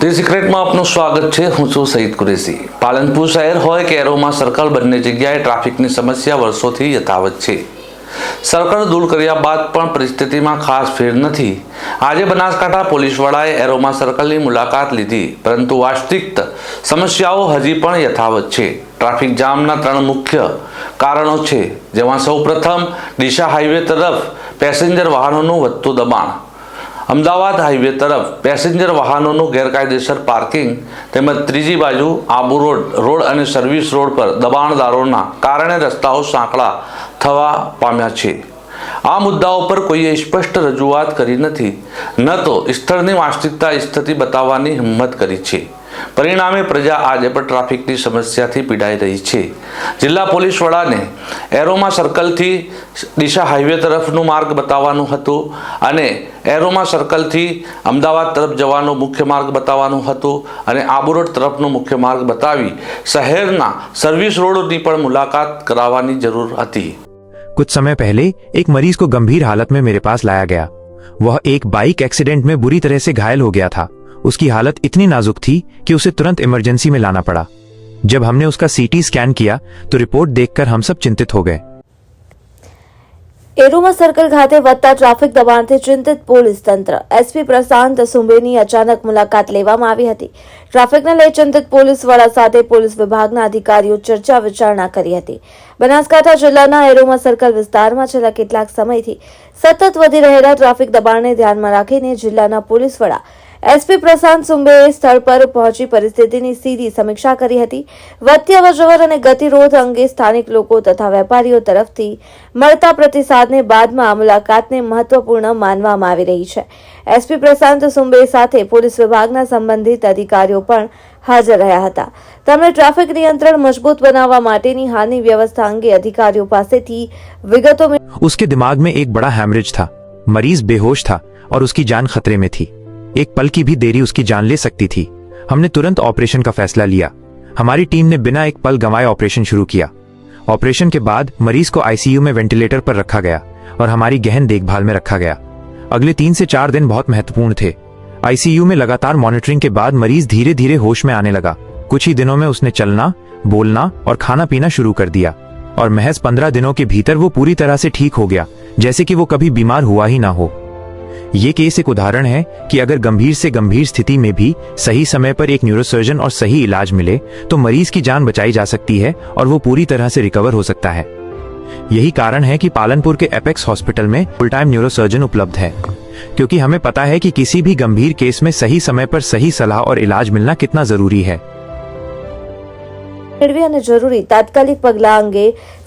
The સિક્રેટમાં આપનું સ્વાગત છે. હું છું સઈદ કુરેશી. પાલનપુર શહેર હોય કે એરોમા સર્કલ બંને જગ્યાએ ટ્રાફિકની સમસ્યા વર્ષોથી યથાવત છે. સર્કલ દૂર કર્યા બાદ પણ પરિસ્થિતિમાં ખાસ ફેર નથી. આજે બનાસકાંઠા પોલીસ વડાએ એરોમા સર્કલની મુલાકાત લીધી. પરંતુ વાસ્તવિક સમસ્યાઓ હજી પણ યથાવત છે. ટ્રાફિક જામના ત્રણ મુખ્ય કારણો છે, જેમાં સૌપ્રથમ દિશા હાઈવે તરફ પેસેન્જર વાહનોનું વધતું દબાણ. અમદાવાદ હાઈવે તરફ પેસેન્જર વાહનોનું ગેરકાયદેસર પાર્કિંગ તેમજ ત્રીજી બાજુ આબુ રોડ રોડ અને સર્વિસ રોડ પર દબાણદારોના કારણે રસ્તાઓ સાંકડા થવા પામ્યા છે. આ મુદ્દાઓ પર કોઈએ સ્પષ્ટ રજૂઆત કરી નથી. ન તો સ્થળની વાસ્તવિકતા, સ્થિતિ બતાવવાની હિંમત કરી છે. પરિણામે પ્રજા આજે પણ ટ્રાફિકની સમસ્યાથી પીડાઈ રહી છે જિલ્લા પોલીસ વડાને એરોમા સર્કલથી દિશા હાઈવે તરફનું માર્ગ બતાવવાનું હતું અને એરોમા સર્કલથી અમદાવાદ તરફ જવાનો મુખ્ય માર્ગ બતાવવાનું હતું અને આબુ રોડ તરફનો મુખ્ય માર્ગ બતાવી શહેરના સર્વિસ રોડની પણ મુલાકાત કરાવવાની જરૂર હતી कुछ समय पहले एक मरीज को गंभीर हालत में मेरे पास लाया गया वह एक बाइक एक्सीडेंट में बुरी तरह से घायल हो गया था उसकी हालत इतनी नाजुक थी कि उसे तुरंत इमरजेंसी में लाना पड़ा जब हमने उसका सीटी स्कैन किया तो रिपोर्ट देखकर हम सब चिंतित हो गए એરોમા સર્કલ ખાતે વધતા ટ્રાફિક દબાણથી ચિંતિત પોલીસ તંત્ર એસપી પ્રશાંત સુંબેની અચાનક મુલાકાત લેવામાં આવી હતી ટ્રાફિકને લઈ ચિંતિત પોલીસ વડા સાથે પોલીસ વિભાગના અધિકારીઓ ચર્ચા વિચારણા કરી હતી બનાસકાંઠા જિલ્લાના એરોમા સર્કલ વિસ્તારમાં છેલ્લા કેટલાક સમયથી સતત વધી રહેલા ટ્રાફિક દબાણને ધ્યાનમાં રાખીને જિલ્લાના પોલીસ વડા એસપી પ્રશાંત સુંબેએ સ્થળ પર પહોંચી પરિસ્થિતિની સીધી સમીક્ષા કરી હતી વધતી અવરજવર અને ગતિરોધ અંગે સ્થાનિક લોકો તથા વેપારીઓ તરફથી મળતા પ્રતિસાદને બાદમાં આ મુલાકાતને મહત્વપૂર્ણ માનવામાં આવી રહી છે એસપી પ્રશાંત સુંબે સાથે પોલીસ વિભાગના સંબંધિત અધિકારીઓ પણ હાજર રહ્યા હતા તેમણે ટ્રાફિક નિયંત્રણ મજબૂત બનાવવા માટેની હાલની વ્યવસ્થા અંગે અધિકારીઓ પાસેથી વિગતો મેળવી उसके दिमाग में एक बड़ा हैमरेज था मरीज बेहोश था और उसकी जान खतरे में थी एक पल की भी देरी उसकी जान ले सकती थी। हमने तुरंत ऑपरेशन का फैसला लिया। हमारी टीम ने बिना एक पल गंवाए ऑपरेशन शुरू किया। ऑपरेशन के बाद मरीज़ को आईसीयू में वेंटिलेटर पर रखा गया और हमारी गहन देखभाल में रखा गया। अगले तीन से चार दिन बहुत महत्वपूर्ण थे। आईसीयू में लगातार मॉनिटरिंग के बाद मरीज़ धीरे धीरे होश में आने लगा। कुछ ही दिनों में उसने चलना, बोलना और खाना पीना शुरू कर दिया और महज पंद्रह दिनों के भीतर वो पूरी तरह से ठीक हो गया, जैसे कि वो कभी बीमार हुआ ही ना हो। ये केस एक उदाहरण है कि अगर गंभीर से गंभीर स्थिति में भी सही समय पर एक न्यूरोसर्जन और सही इलाज मिले तो मरीज की जान बचाई जा सकती है और वो पूरी तरह से रिकवर हो सकता है यही कारण है कि पालनपुर के एपेक्स हॉस्पिटल में फुल टाइम न्यूरोसर्जन उपलब्ध है क्योंकि हमें पता है कि किसी भी गंभीर केस में सही समय पर सही सलाह और इलाज मिलना कितना जरूरी है મેળવી અને જરૂરી તાત્કાલિક પગલાં અંગે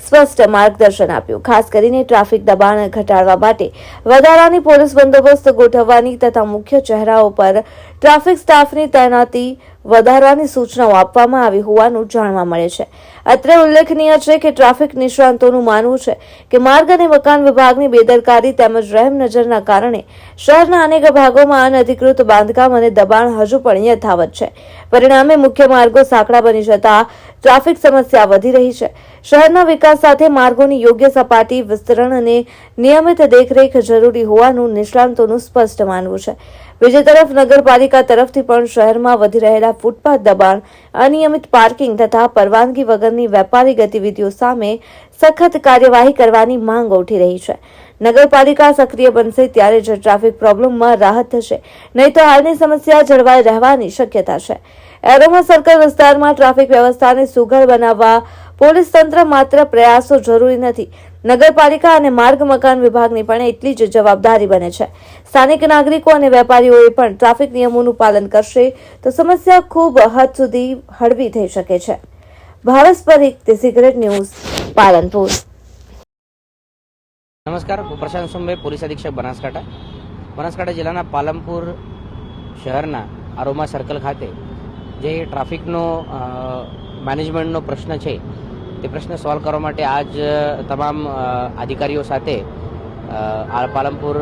સ્પષ્ટ માર્ગદર્શન આપ્યું. ખાસ કરીને ટ્રાફિક દબાણ ઘટાડવા માટે વધારાની પોલીસ બંદોબસ્ત ગોઠવવાની તથા મુખ્ય ચહેરાઓ પર ટ્રાફિક સ્ટાફની તૈનાતી વધારવાની સૂચનાઓ આપવામાં આવી હોવાનું જાણવા મળે છે. અત્રે ઉલ્લેખનીય છે કે ટ્રાફિક નિષ્ણાંતોનું માનવું છે કે માર્ગ અને મકાન વિભાગની બેદરકારી તેમજ રહેમ નજરના કારણે શહેરના અનેક ભાગોમાં અનધિકૃત બાંધકામ અને દબાણ હજુ પણ યથાવત છે. પરિણામે મુખ્ય માર્ગો સાંકડા બની જતા ટ્રાફિક સમસ્યા વધી રહી છે. શહેરના વિકાસ સાથે માર્ગોની યોગ્ય સપાટી, વિસ્તરણ અને નિયમિત દેખરેખ જરૂરી હોવાનું નિષ્ણાંતોનું સ્પષ્ટ માનવું છે. બીજી તરફ નગરપાલિકા તરફથી પણ શહેરમાં વધી રહેલા ફૂટપાથ દબાણ, અનિયમિત પાર્કિંગ તથા પરવાનગી વગરની વેપારી ગતિવિધિઓ સામે સખત કાર્યવાહી કરવાની માંગ ઉઠી રહી છે. નગરપાલિકા સક્રિય બનશે ત્યારે જ ટ્રાફિક પ્રોબ્લેમમાં રાહત થશે, નહીં તો હાલની સમસ્યા જળવાઈ રહેવાની શક્યતા છે. એરોમા સર્કલ વિસ્તારમાં ટ્રાફિક વ્યવસ્થાને સુઘડ બનાવવા પોલીસ તંત્ર માત્ર પ્રયાસો જરૂરી નથી નગરપાલિકા અને માર્ગ મકાન વિભાગની પણ એટલી જ જવાબદારી બને છે. સ્થાનિક નાગરિકો અને વેપારીઓએ પણ ટ્રાફિક નિયમોનું પાલન કરશે તો સમસ્યા ખૂબ હદ સુધી હળવી થઈ શકે છે. Bharat Parikh the secret news, Palanpur. નમસ્કાર પ્રશાંત સુંબે પોલીસ અધિક્ષક બનાસકાંઠા. બનાસકાંઠા જિલ્લાના પાલનપુર શહેરના આરોમા સર્કલ ખાતે જે ટ્રાફિકનો મેનેજમેન્ટનો પ્રશ્ન છે તે પ્રશ્ન સોલ્વ કરવા માટે આજ તમામ અધિકારીઓ સાથે અ, પાલનપુર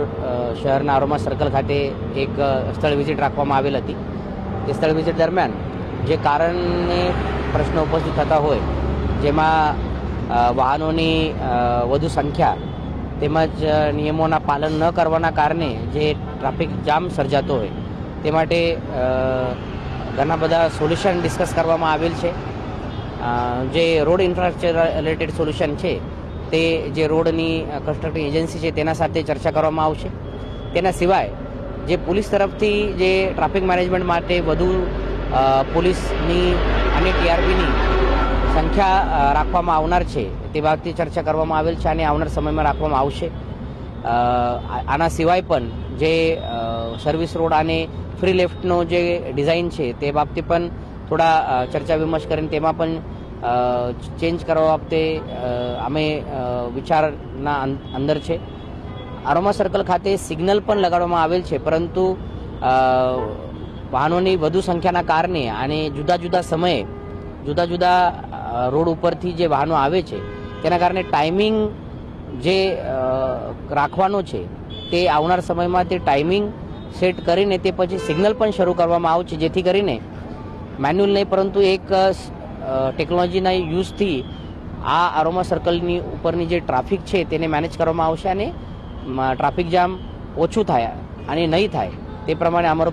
શહેરના આરોમા સર્કલ ખાતે એક સ્થળ વિઝિટ રાખવામાં આવેલ હતી. તે સ્થળ વિઝિટ દરમિયાન જે કારણને પ્રશ્નો ઉપસ્થિત થતા હોય જેમાં વાહનોની વધુ સંખ્યા તેમજ નિયમોના પાલન ન કરવાના કારણે જે ટ્રાફિક જામ સર્જાતો હોય તે માટે ઘણા બધા સોલ્યુશન ડિસ્કસ કરવામાં આવેલ છે. જે રોડ ઇન્ફ્રાસ્ટ્રક્ચર રિલેટેડ સોલ્યુશન છે, તે જે રોડની કન્સ્ટ્રક્ટિંગ એજન્સી છે, તેના સાથે ચર્ચા કરવામાં આવશે. તેના સિવાય, જે પોલીસ તરફથી જે ટ્રાફિક મેનેજમેન્ટ માટે વધુ પોલીસની અને ટીઆરબીની સંખ્યા રાખવામાં આવનાર છે, તે બાબતે ચર્ચા કરવામાં આવેલ છે અને આવનાર સમયમાં રાખવામાં આવશે. આના સિવાય પણ જે સર્વિસ રોડ અને ફ્રી લેફ્ટનો જે ડિઝાઇન છે, તે બાબતે પણ થોડા ચર્ચા વિમર્શ કરીને તેમાં પણ ચેન્જ કરવા બાબતે અમે વિચારના અંદર છે. આરોમા સર્કલ ખાતે સિગ્નલ પણ લગાડવામાં આવેલ છે, પરંતુ વાહનોની વધુ સંખ્યાના કારણે અને જુદા જુદા સમયે, જુદા જુદા રોડ ઉપરથી જે વાહનો આવે છે, તેના કારણે ટાઈમિંગ જે રાખવાનો છે, તે આવનાર સમયમાં તે ટાઈમિંગ સેટ કરીને તે પછી સિગ્નલ પણ શરૂ કરવામાં આવશે, જેથી કરીને મેન્યુઅલ નહીં, પરંતુ એક ટેકનોલોજીના યુઝથી આ આરોમા સર્કલની ઉપરની જે ટ્રાફિક છે તેને મેનેજ કરવામાં આવશે અને ટ્રાફિક જામ ઓછું થાય અને નહીં થાય, તે પ્રમાણે અમારો